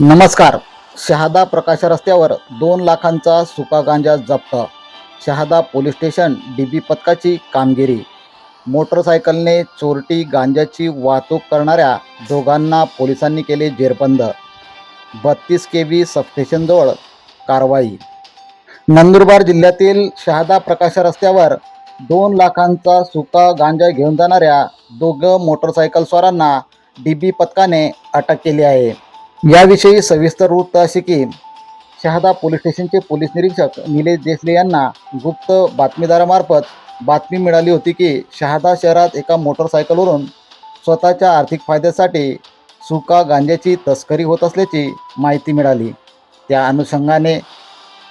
नमस्कार. शहादा प्रकाश रस्त्यावर दोन लाखांचा सुका गांजा जप्त. Shahada police station D B पथकाची कामगिरी. मोटरसायकलने चोरटी गांजाची वाहतूक करणाऱ्या दोघांना पोलिसांनी केले जेरबंद. बत्तीस के व्ही सबस्टेशनजवळ कारवाई. नंदुरबार जिल्ह्यातील शहादा प्रकाश रस्त्यावर दोन लाखांचा सुका गांजा घेऊन जाणाऱ्या दोघं मोटरसायकलस्वारांना डी बी पथकाने अटक केली आहे. याविषयी सविस्तर वृत्त असे की शहादा पोलीस स्टेशनचे पोलीस निरीक्षक निलेश देसले यांना गुप्त बातमीदारामार्फत बातमी मिळाली होती की शहादा शहरात एका मोटरसायकलवरून स्वतःच्या आर्थिक फायद्यासाठी सुका गांज्याची तस्करी होत असल्याची माहिती मिळाली. त्या अनुषंगाने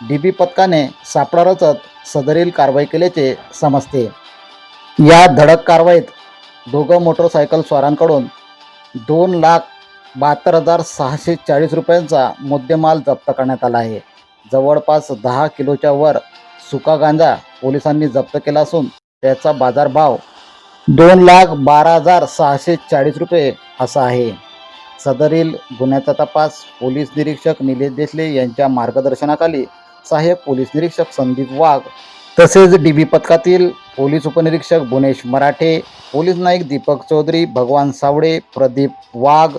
डी बी पथकाने सापळा रचत सदरील कारवाई केल्याचे समजते. या धडक कारवाईत दोघं मोटरसायकल स्वारांकडून दोन लाख बहात्तर हजार सहाशे चाळीस रुपयांचा मुद्देमाल जप्त करण्यात आला आहे. जवळपास दहा किलोच्या वर सुका गांजा पोलिसांनी जप्त केला असून त्याचा बाजारभाव दोन लाख बारा हजार सहाशे चाळीस रुपये असा आहे. सदरील गुन्ह्याचा तपास पोलीस निरीक्षक निलेश देसले यांच्या मार्गदर्शनाखाली. सहाय्यक पोलीस निरीक्षक संदीप वाघ तसेच डी बी पथकातील पोलीस उपनिरीक्षक गुणेश मराठे पोलीस नाईक दीपक चौधरी भगवान सावडे प्रदीप वाघ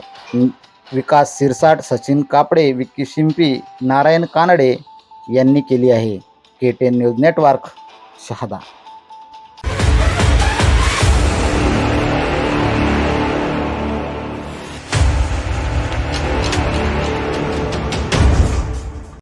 विकास सिरसाट सचिन कापडे विक्की शिंपी नारायण कानडे यांनी केली आहे. K ten news network Shahada.